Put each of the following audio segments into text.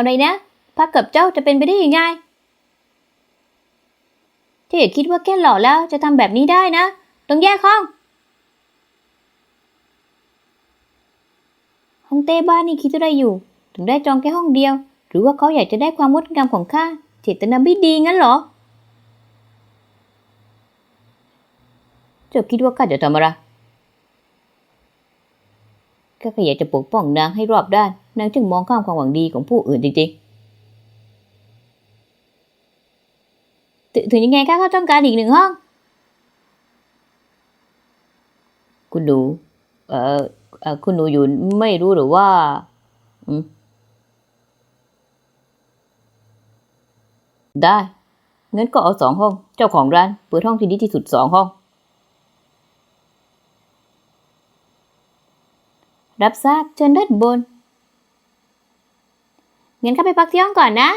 อะไรนะพักกับเจ้าจะเป็นไปได้ยังไงถ้าอย่าคิดว่าแค่หล่อแล้วจะทำแบบนี้ได้นะ ต้องแยกห้อง ห้องเต้บ้านนี่คิดอะไรอยู่ ถึงได้จองแค่ห้องเดียว หรือว่าเขาอยากจะได้ความงดงามของข้าเจตนาไม่ดีงั้นเหรอ เจ้าคิดว่าข้าจะทำอะไรข้าแค่อยากจะปกป้องนางให้รอบด้าน นางจึงมองข้ามความหวังดีของผู้อื่นจริงๆถึงถึงยังไงข้าก็ต้องการอีกหนึ่งห้อง คุณหนูเอ่อเอ่อคุณหนูอยู่ไม่รู้หรือว่าได้งั้นก็เอาสองห้อง เจ้าของร้านเปิดห้องที่ดีที่สุดสองห้อง รับทราบเชิญด้านบน งั้นเข้าไปพักที่ห้องก่อนนะ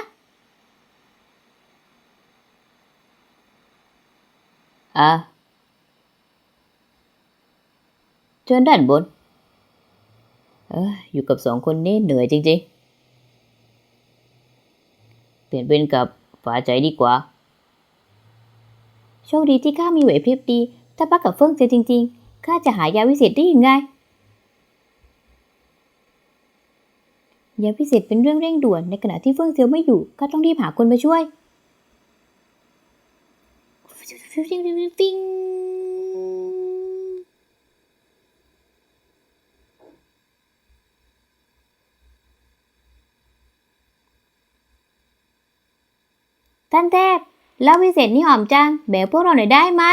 อะเชิญด้านบน เอยอยู่กับสองคนนี้เหนื่อยจริงๆ เปลี่ยนเป็นกับฝาใจดีกว่า โชคดีที่ข้ามีไหวพริบดี ถ้าพักกับเฟิ่งเจอจริง ๆ ข้าจะหายาวิเศษได้ยังไง ยาพิเศษเป็นเรื่องเร่งด่วนในขณะที่เฟิ่องเซียวไม่อยู่ข้าต้องรีบหาคนมาช่วยฟิงท่านเทพเล้าวิเศษนี่หอมจังแบ่งพวกเราหน่อยได้ไหม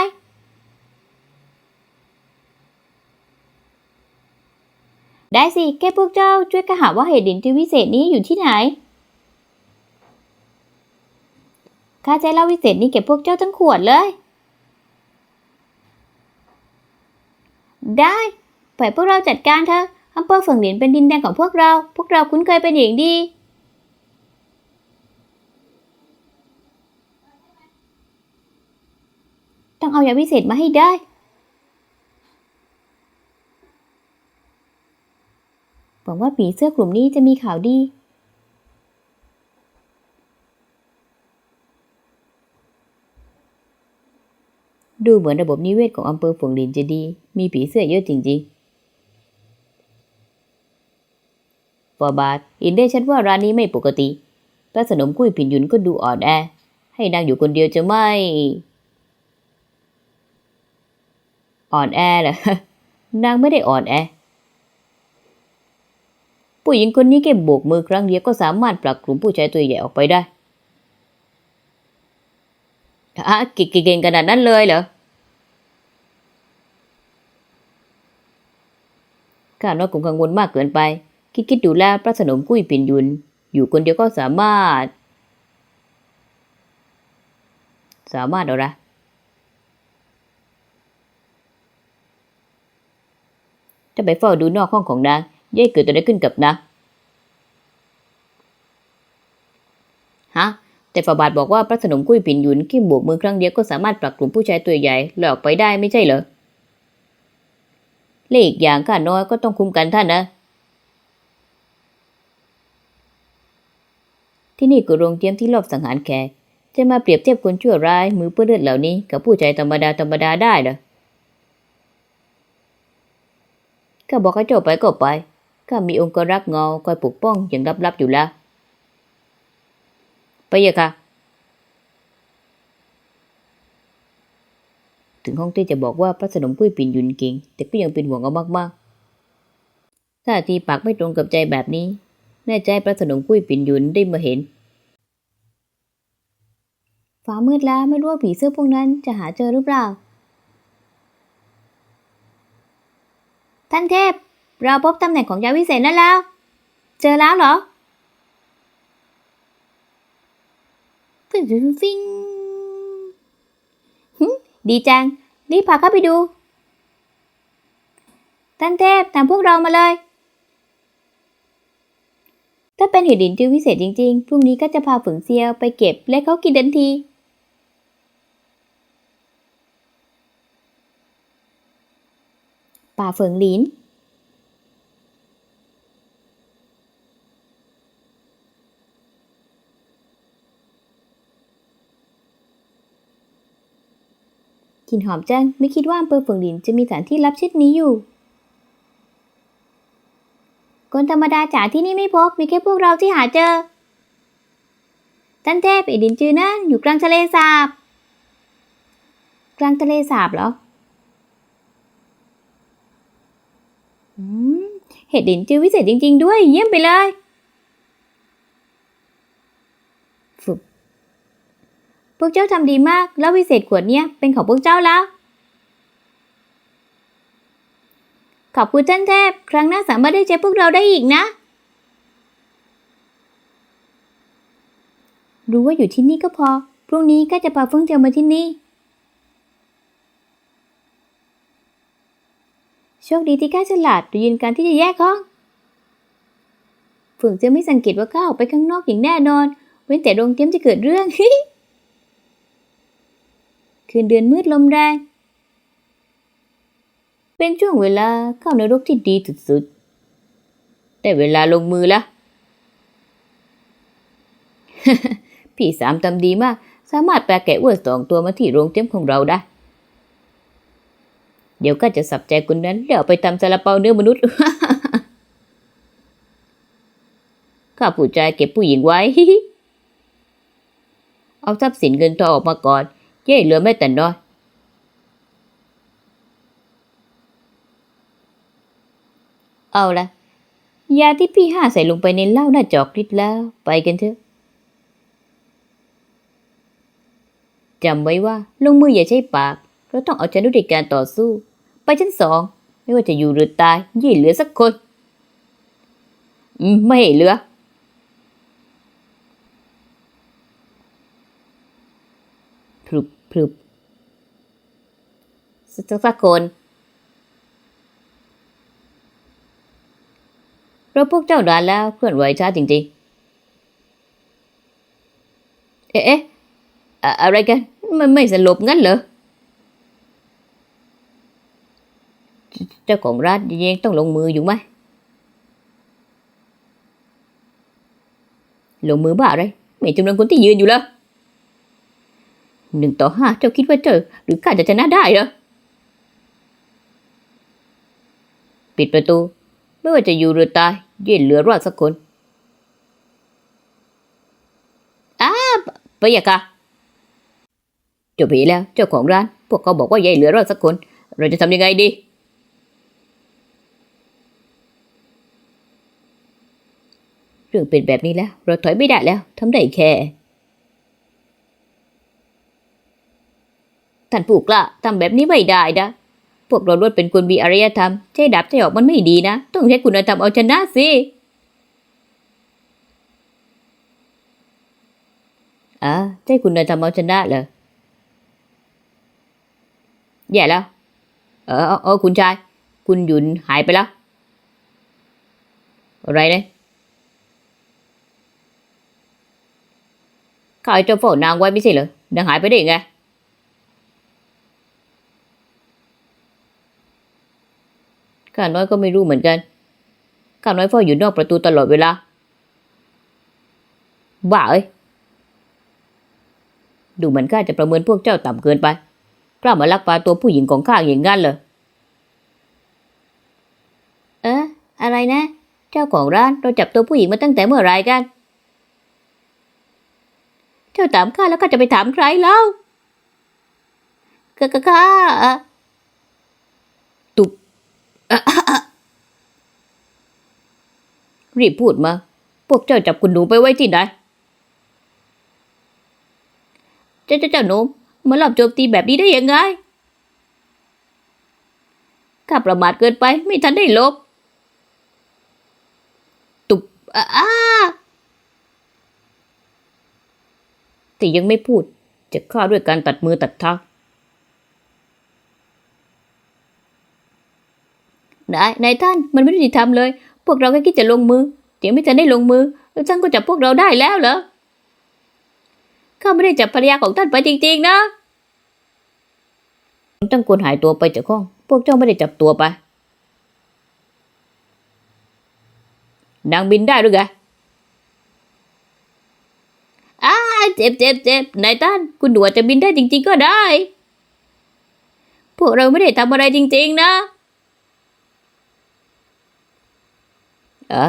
ได้สิ แค่พวกเจ้าช่วยกระหาว่าเหตุดินที่วิเศษนี้อยู่ที่ไหน ข้าใจเล้าวิเศษนี้เก็บพวกเจ้าทั้งขวดเลย ได้ปล่อยพวกเราจัดการเถอะอำเภอฝั่งเหรียญเป็นดินแดนของพวกเรา พวกเราคุ้นเคยเป็นอย่างดี ต้องเอายาวิเศษมาให้ได้ วังว่าผีเสื้อกลุ่มนี้จะมีข่าวดี ดูเหมือนระบบนิเวศของอำเภอฝงหลินจะดี มีผีเสื้อเยอะจริงๆฟอบาทอินได้ชัดว่าร้านนี้ไม่ปกติพระสนมกุ้ยผินยุนก็ดูอ่อนแอ ให้นางอยู่คนเดียวจะไม่ อ่อนแอเหรอนางไม่ได้อ่อนแอ ผู้หญิงคนนี้แค่โบกมือครั้งเดียวก็สามารถผลักกลุ่มผู้ชายตัวใหญ่ออกไปได้อะเก่งขนาดนั้นเลยเหรอข้าน้อยคงกังวลมากเกินไป คิดคิดดูแลพระสนมกุ้ยปิ่นยุน อยู่คนเดียวก็สามารถ สามารถเอาละจะไปเฝ้าดูนอกห้องของนาง ย่ายเกิดอะไรขึ้นกับนางฮะแต่ฝาบาทบอกว่าพระสนมกุ้ยปิ่นหยุนขี้บวกมือครั้งเดียวก็สามารถปลักกลุ่มผู้ชายตัวใหญ่หลอกไปได้ไม่ใช่เหรอและอีกอย่างข้าน้อยก็ต้องคุ้มกันท่านนะ ที่นี่ก็โรงเตรียมที่รอบสังหารแขก จะมาเปรียบเทียบคนชั่วร้ายมือเปื้อนเลือดเหล่านี้กับผู้ชายธรรมดาธรรมดาได้เหรอข้าบอกให้เจ้าไปก็ไป ข้ามีองค์กรักเงาคอยปกป้องอย่างลับๆอยู่แล้วไปเถอะค่ะ ถึงห้องที่จะบอกว่าพระสนมกุ้ยปิ่นยุนเก่งแต่ก็ยังเป็นห่วงเอามากๆถ้าทีปากไม่ตรงกับใจแบบนี้ แน่ใจพระสนมกุ้ยปิ่นยุนได้มาเห็นฟ้ามืดแล้วไม่รู้ว่าผีเสื้อพวกนั้นจะหาเจอหรือเปล่า ท่านเทพ เราพบตำแหน่งของยาวิเศษนั่นแล้ว เจอแล้วเหรอฟิงฟิงดีจัง รีบพาเข้าไปดูท่านเทพตามพวกเรามาเลย ถ้าเป็นเห็ดดินที่วิเศษจริงๆ พรุ่งนี้ก็จะพาฝึงเซียวไปเก็บและเขากินทันทีป่าเฟิงหลิน กลิ่นหอมจัง ไม่คิดว่าอำเภอฝงหลินจะมีสถานที่ลับเช่นนี้อยู่ คนธรรมดาจ๋าที่นี่ไม่พบ มีแค่พวกเราที่หาเจอ ท่านเทพไอดินจือนั่นอยู่กลางทะเลสาบ กลางทะเลสาบเหรอ อืม เห็ดดินจือวิเศษจริง ๆ ด้วย เยี่ยมไปเลยฝึก พวกเจ้าทำดีมาก แล้ววิเศษขวดเนี้ยเป็นของพวกเจ้าแล้ว ขอบคุณท่านเทพ ครั้งหน้าสามารถได้เจอพวกเราได้อีกนะ รู้ว่าอยู่ที่นี่ก็พอ พรุ่งนี้ก็จะพาเฟิงเจียวมาที่นี่ โชคดีที่ข้าฉลาดดูยืนการที่จะแยกห้องเฟิงเจียวไม่สังเกตว่าข้าออกไปข้างนอกอย่างแน่นอน เว้นแต่โรงเตรียมจะเกิดเรื่อง คืนเดือนมืดลมแรง เป็นช่วงเวลาเข้านรกที่ดีสุดๆ แต่เวลาลงมือละพี่สามทำดีมาก สามารถแปลแกะอ้วนสองตัวมาที่โรงเตรียมของเราได้ เดี๋ยวก็จะสับใจคนนั้นแล้วไปทำซาลาเปาเนื้อมนุษย์ข้าผู้ใจเก็บผู้หญิงไว้ เอาทรัพย์สินเงินทองออกมาก่อน ย่เหลือแม่แต่น้อย เอาละยาที่พี่ห้าใส่ลงไปในเหล้าน่าจอกฤทธิ์แล้ว ไปกันเถอะจำไว้ว่าลงมืออย่าใช้ปากเราต้องเอาชนะด้วยการต่อสู้ ไปชั้นสอง ไม่ว่าจะอยู่หรือตายอย่เหลือสักคน ไม่เหลือ พรึบพรึบสักสักคนเราพวกเจ้าดานแล้วเคลื่อนไหวช้าจริงๆ เอ๊ะเอ๊ะอะอะไรกัน มันไม่สลบงั้นเหรอ เจ้าของร้านยังต้องลงมืออยู่ไหม ลงมือบ้าอะไร ไม่จำนวนคนที่ยืนอยู่แล้ว หนึ่งต่อห้าเจ้าคิดว่าเจ้าหรือข้าจะชนะได้เหรอ ปิดประตู ไม่ว่าจะอยู่หรือตาย เย็นเหลือรอดสักคนอ้าไปอย่ากะเจ้าผีแล้วเจ้าของร้าน พวกเขาบอกว่าเย็นเหลือรอดสักคน เราจะทำยังไงดีเรื่องเป็นแบบนี้แล้ว เราถอยไม่ได้แล้วทำได้แค่ ท่านผู้กล้าทำแบบนี้ไม่ได้นะ พวกเราล้วนเป็นคนมีอารยธรรม ใช้ดับใช้ออกมันไม่ดีนะ ต้องใช้คุณธรรมเอาชนะสิ อ่าใช้คุณธรรมเอาชนะเหรอแย่แล้ว เออเอออคุณชาย คุณหยุนหายไปแล้ว อะไรเนี่ยข้าไอ้เจ้าเฝ้านางไว้ไม่ใช่เหรอนางหายไปได้ยังไง ข้าน้อยก็ไม่รู้เหมือนกัน ข้าน้อยเฝ้าอยู่นอกประตูตลอดเวลา บ้าเอ้ย ดูเหมือนข้าจะประเมินพวกเจ้าต่ำเกินไป กล้ามาลักพาตัวผู้หญิงของข้าอย่างงั้นเหรอเอ๊ะอะไรนะ เจ้าของร้านเราจับตัวผู้หญิงมาตั้งแต่เมื่อไหรกัน เจ้าถามข้าแล้วข้าจะไปถามใครเล่าก็ก็ข้า รีบพูดมา พวกเจ้าจับคุณหนูไปไว้ที่ไหน เจ้าเจ้าเจ้าหนูมาหลอบโจมตีแบบนี้ได้ยังไง ข้าประมาทเกินไปไม่ทันได้ลบ ตุบอ้าอ้าแต่ยังไม่พูด จะฆ่าด้วยการตัดมือตัดเท้า นายนายท่านมันไม่ได้ทำเลย พวกเราแค่คิดจะลงมือเดี๋ยวไม่ทันได้ลงมือแล้วท่านก็จับพวกเราได้แล้วเหรอข้าไม่ได้จับภรรยาของท่านไปจริงๆนะตั้งคนหายตัวไปจากห้อง พวกเจ้าไม่ได้จับตัวไป นางบินได้หรือไงอ้าเจ็บเจ็บเจ็บนายท่าน คุณหนูอาจจะบินได้จริง ๆ ก็ได้ พวกเราไม่ได้ทำอะไรจริง ๆ นะ อะ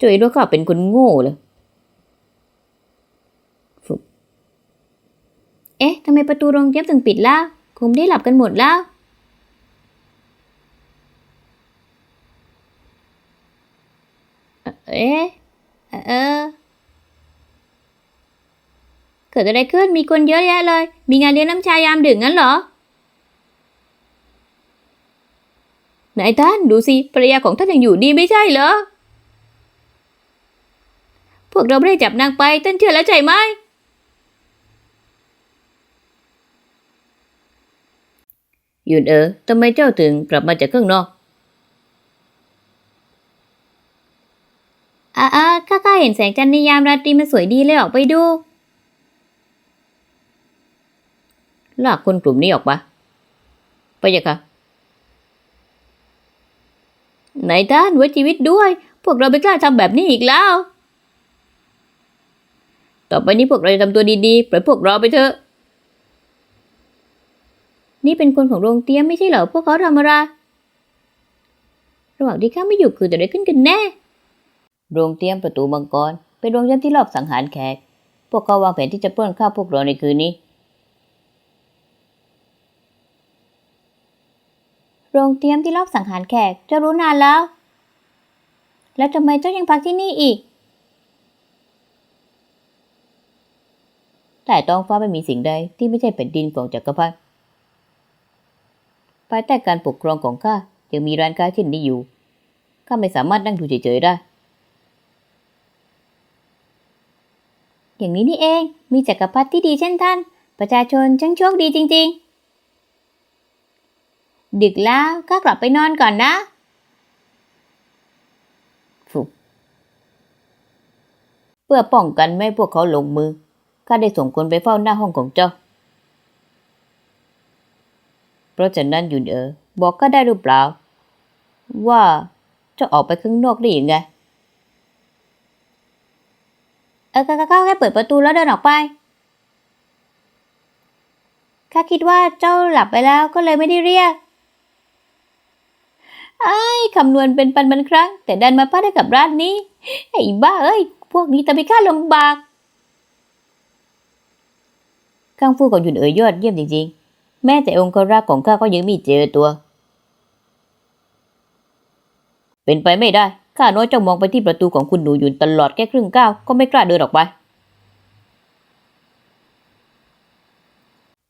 จุยด้วยข้าเป็นคนโง่เลยฟุบเอ๊ะทำไมประตูโรงเย็บถึงปิดล่ะคงได้หลับกันหมดแล้ว เอ๊ะ เออ เกิดอะไรขึ้น มีคนเยอะแยะเลย มีงานเลี้ยงน้ำชายามดึกงั้นเหรอนายท่านดูสิภรรยาของท่านยังอยู่ดีไม่ใช่เหรอ พวกเราไม่ได้จับนางไปท่านเชื่อแล้วใช่ไหม หยุดเออทำไมเจ้าถึงกลับมาจากข้างนอกอ่าอ่าข้าข้าเห็นแสงจันทร์ในยามราตรีมันสวยดีเลยออกไปดูลากคนกลุ่มนี้ออกมาไปยังคะนายท่านไว้ชีวิตด้วย พวกเราไม่กล้าทำแบบนี้อีกแล้ว ต่อไปนี้พวกเราจะทำตัวดีๆปล่อยพวกเราไปเถอะ นี่เป็นคนของโรงเตรียมไม่ใช่เหรอพวกเขาทำอะไร ระหว่างที่ข้าไม่อยู่คือจะได้ขึ้นกันแน่ โรงเตรียมประตูมังกรเป็นโรงเตรียมที่รอบสังหารแขก พวกเขาวางแผนที่จะปล้นฆ่าพวกเราในคืนนี้ โรงเตรียมที่รอบสังหารแขกเจะรู้นานแล้ว แล้วทำไมเจ้ายังพักที่นี่อีก แต่ท้องฟ้าไม่มีสิ่งใดที่ไม่ใช่แผ่นดินของจักรพรรดิภายใต้การปกครองของข้ายังมีร้านค้าเช่นนี้อยู่ข้าไม่สามารถนั่งดูเฉยๆได้ อย่างนี้นี่เอง มีจักรพรรดิที่ดีเช่นท่าน ประชาชนช่างโชคดีจริง ๆ ดึกแล้วก็กลับไปนอนก่อนนะฟุบเพื่อป้องกันไม่ให้พวกเขาลงมือ ข้าได้ส่งคนไปเฝ้าหน้าห้องของเจ้า เพราะฉะนั้นยุนเออบอกก็ได้หรือเปล่า ว่าเจะออกไปข้างนอกได้ยังไง เออข้าข้าแค่เปิดประตูแล้วเดินออกไป ข้าคิดว่าเจ้าหลับไปแล้วก็เลยไม่ได้เรียกไอ้คำนวณเป็นปันปันครั้ง แต่ดันมาพลาดได้กับร้านนี้ ไอ้บ้าเอ้ย พวกนี้ทำให้ข้าลำบาก ข้างฟูของหยุนเอ๋ยยอดเยี่ยมจริงๆ แม้แต่องค์รักของข้าก็ยังไมีเจอตัว เป็นไปไม่ได้ ข้าน้อยจ้องมองไปที่ประตูของคุณหนูหยุนตลอดแค่ครึ่งก้าวก็ไม่กล้าเดินออกไป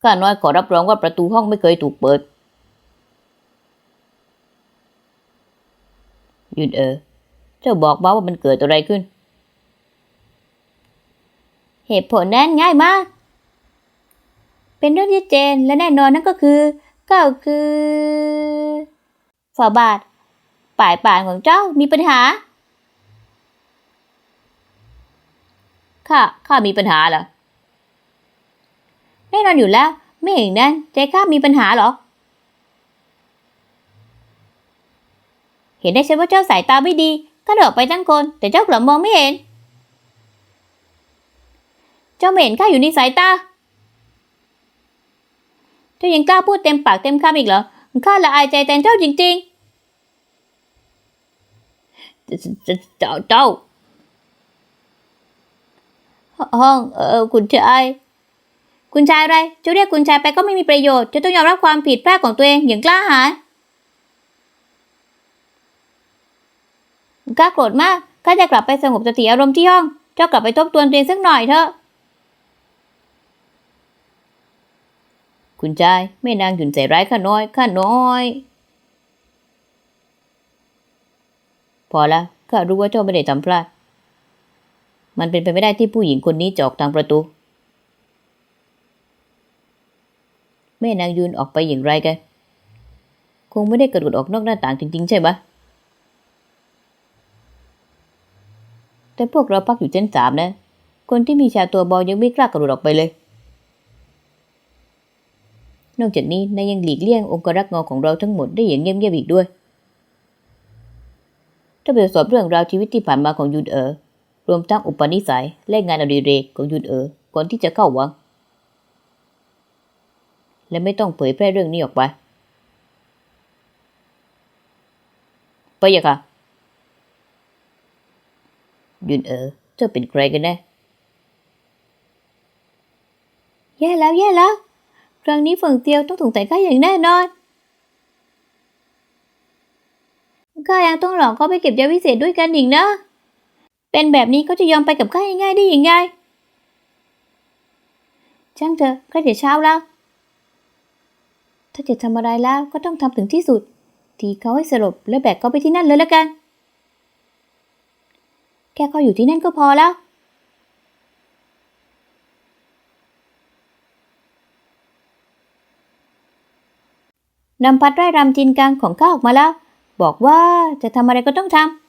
ข้าน้อยขอรับรองว่าประตูห้องไม่เคยถูกเปิด หยุดเออเจ้าบอกมาว่ามันเกิดอะไรขึ้น เหตุผลนั้นง่ายมาก เป็นเรื่องที่เจนและแน่นอนนั่นก็คือก็คือฝ่าบาทป่ายป่านของเจ้ามีปัญหาข้าข้ามีปัญหาเหรอแน่นอนอยู่แล้ว ไม่เห็นนั้นใจข้ามีปัญหาเหรอ เห็นได้ชัดว่าเจ้าสายตาไม่ดีข้าเดินออกไปทั้งคน แต่เจ้ากลับมองไม่เห็น เจ้าไม่เห็นข้าอยู่ในสายตา เจ้ายังกล้าพูดเต็มปากเต็มคำอีกเหรอข้าละอายใจแทนเจ้าจริงๆ เจ้าเจ้าห้องเออคุณชายคุณชายอะไรจะเรียกคุณชายไปก็ไม่มีประโยชน์ จะต้องยอมรับความผิดพลาดของตัวเองอย่างกล้าหาญกล้าโกรธมากข้าจะกลับไปสงบสติอารมณ์ที่ห้อง เจ้ากลับไปทบทวนตัวเองสักหน่อยเถอะ คุณชายแม่นางหยุนใส่ร้ายข้าน้อยข้าน้อย พอละข้ารู้ว่าเจ้าไม่ได้ทำพลาด มันเป็นไปไม่ได้ที่ผู้หญิงคนนี้จะออกทางประตู แม่นางยืนออกไปอย่างไรกัน คงไม่ได้กระโดดออกนอกหน้าต่างจริงๆใช่ไหมแต่พวกเราพักอยู่ชั้นสามนะ คนที่มีชาตัวบอลยังไม่กล้ากระโดดออกไปเลย นอกจากนี้นายยังหลีกเลี่ยงองค์กรักงอของเราทั้งหมดได้อย่างเงียบๆอีกด้วย ถ้าไปสอบเรื่องราวชีวิตที่ผ่านมาของยุนเออรวมทั้งอุปนิสัยและงานอดิเรกของยุนเอ๋อก่อนที่จะเข้าวัง และไม่ต้องเผยแพร่เรื่องนี้ออกไปไปยะค่ะยุนเอ๋อเจ้าเป็นใครกันแน่แย่แล้วแย่แล้ว ครั้งนี้เฟิงเตียวต้องถูกแต่ค่าอย่างแน่นอนข้ายังต้องหลอกเขาไปเก็บยาวิเศษด้วยกันอีกนะ เป็นแบบนี้เขาจะยอมไปกับข้าง่ายๆได้ยังไง ช่างเถอะใกล้จะเช้าแล้ว ถ้าจะทำอะไรแล้วก็ต้องทำถึงที่สุด ทีเขาให้สลบแล้วแบกเขาไปที่นั่นเลยแล้วกัน แค่เขาอยู่ที่นั่นก็พอแล้ว นำพัดไร่รำจีนกลางของข้าออกมาแล้ว บอกว่าจะทำอะไรก็ต้องทำ